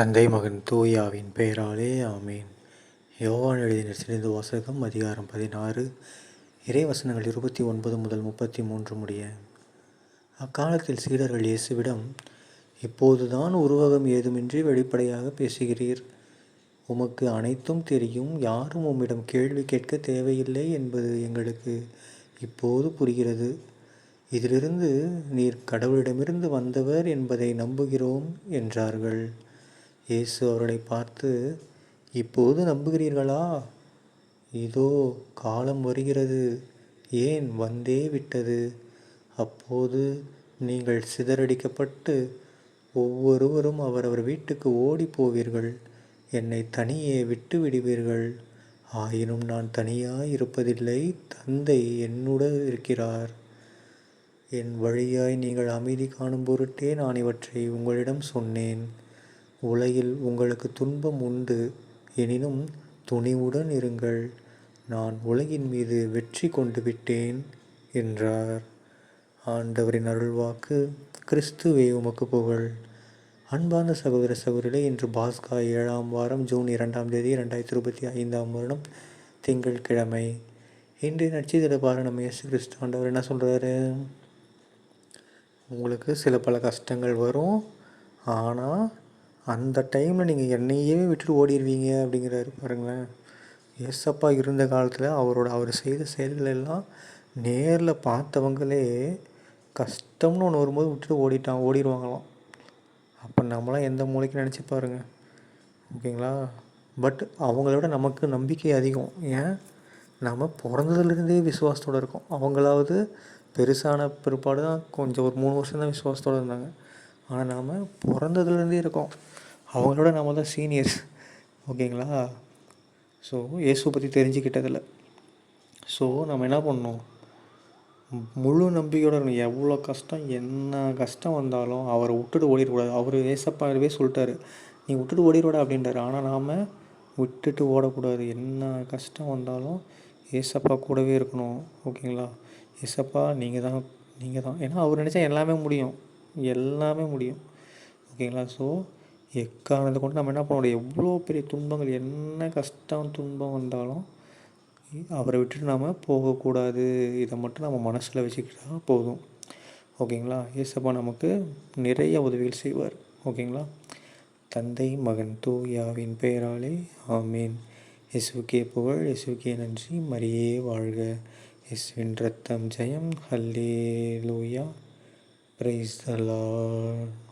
தந்தை மகன் தூயாவின் பெயராலே ஆமேன். யோவான் எழுதின சிறிது வாசகம் அதிகாரம் பதினாறு. இறைவசனங்கள் இருபத்தி ஒன்பது முதல் முப்பத்தி மூன்று முடிய. அக்காலத்தில் சீடர்கள் இயேசுவிடம் இப்போதுதான் உருவகம் ஏதுமின்றி வெளிப்படையாக பேசுகிறீர். உமக்கு அனைத்தும் தெரியும். யாரும் உம்மிடம் கேள்வி கேட்க தேவையில்லை என்பது எங்களுக்கு இப்போது புரிகிறது. இதிலிருந்து நீர் கடவுளிடமிருந்து வந்தவர் என்பதை நம்புகிறோம் என்றார்கள். இயேசு அவர்களை பார்த்து இப்போது நம்புகிறீர்களா? இதோ காலம் வருகிறது. ஏன் வந்தே விட்டது? அப்போது நீங்கள் சிதறடிக்கப்பட்டு ஒவ்வொருவரும் அவரவர் வீட்டுக்கு ஓடி போவீர்கள். என்னை தனியே விட்டு விடுவீர்கள். ஆயினும் நான் தனியாக இருப்பதில்லை தந்தை என்னுடன் இருக்கிறார். என் வழியாய் நீங்கள் அமைதி காணும் பொருட்டே நான் இவற்றை உங்களிடம் சொன்னேன். உலகில் உங்களுக்கு துன்பம் உண்டு எனினும் துணிவுடன் இருங்கள். நான் உலகின் மீது வெற்றி கொண்டு விட்டேன் என்றார். ஆண்டவரின் அருள்வாக்கு கிறிஸ்துவே உமக்கு புகழ். அன்பான சகோதர சகோதரிகளே இன்று பாஸ்கா ஏழாம் வாரம் ஜூன் இரண்டாம் தேதி ரெண்டாயிரத்தி இருபத்தி ஐந்தாம் வருடம் திங்கள் கிழமை இன்றைய நட்சத்திர பாரு நம்ம எஸ் கிறிஸ்து ஆண்டவர் என்ன சொல்கிறாரு உங்களுக்கு சில பல கஷ்டங்கள் வரும். ஆனால் அந்த டைமில் நீங்கள் என்னையே விட்டுட்டு ஓடிடுவீங்க அப்படிங்கிறாரு பாருங்களேன். ஏசப்பா இருந்த காலத்தில் அவரோட அவர் செய்த செயல்கள் எல்லாம் நேரில் பார்த்தவங்களே கஷ்டம்னு ஒன்று வரும்போது விட்டுட்டு ஓடிட்டான் ஓடிடுவாங்களாம் அப்போ நம்மளாம் எந்த மூளைக்கு நினச்சி பாருங்க. ஓகேங்களா? பட் அவங்கள விட நமக்கு நம்பிக்கை அதிகம். ஏன்? நம்ம பிறந்ததுலேருந்தே விசுவாசத்தோடு இருக்கோம். அவங்களாவது பெருசான பிற்பாடு தான் கொஞ்சம் ஒரு மூணு வருஷம் தான் விசுவாசத்தோடு இருந்தாங்க. ஆனால் நாம் பிறந்ததுலேருந்தே இருக்கோம். அவங்களோட நம்ம தான் சீனியர்ஸ் ஓகேங்களா? ஸோ இயேசு பற்றி தெரிஞ்சுக்கிட்டதில்ல. ஸோ நம்ம என்ன பண்ணணும்? முழு நம்பிக்கையோட இருக்கணும். எவ்வளோ கஷ்டம் என்ன கஷ்டம் வந்தாலும் அவரை விட்டுட்டு ஓடிடக்கூடாது. அவர் ஏசப்பாவே சொல்லிட்டாரு. நீ விட்டுட்டு ஓடிடுவாடா அப்படின்றாரு. ஆனால் நாம் விட்டுட்டு ஓடக்கூடாது. என்ன கஷ்டம் வந்தாலும் ஏசப்பா கூடவே இருக்கணும். ஓகேங்களா? ஏசப்பா நீங்கள் தான் நீங்கள் தான் ஏன்னா அவர் நினச்சா எல்லாமே முடியும். எல்லாமே முடியும். ஓகேங்களா? ஸோ எக்காரணத்தை கொண்டு நம்ம என்ன பண்ண முடியும் எவ்வளோ பெரிய துன்பங்கள் என்ன கஷ்டம் துன்பம் வந்தாலும் அவரை விட்டுட்டு நாம் போகக்கூடாது. இதை மட்டும் நம்ம மனசில் வச்சுக்கிட்டா போதும். ஓகேங்களா? ஏசப்பா நமக்கு நிறைய உதவிகள் செய்வார். ஓகேங்களா? தந்தை மகன் தூயாவின் பெயராலே ஆமீன். இசுக்கே புகழ் இசுக்கே நன்றி. மரியே வாழ்க. இசுவின் ரத்தம் ஜெயம். ஹல்லே லூயா Praise the Lord.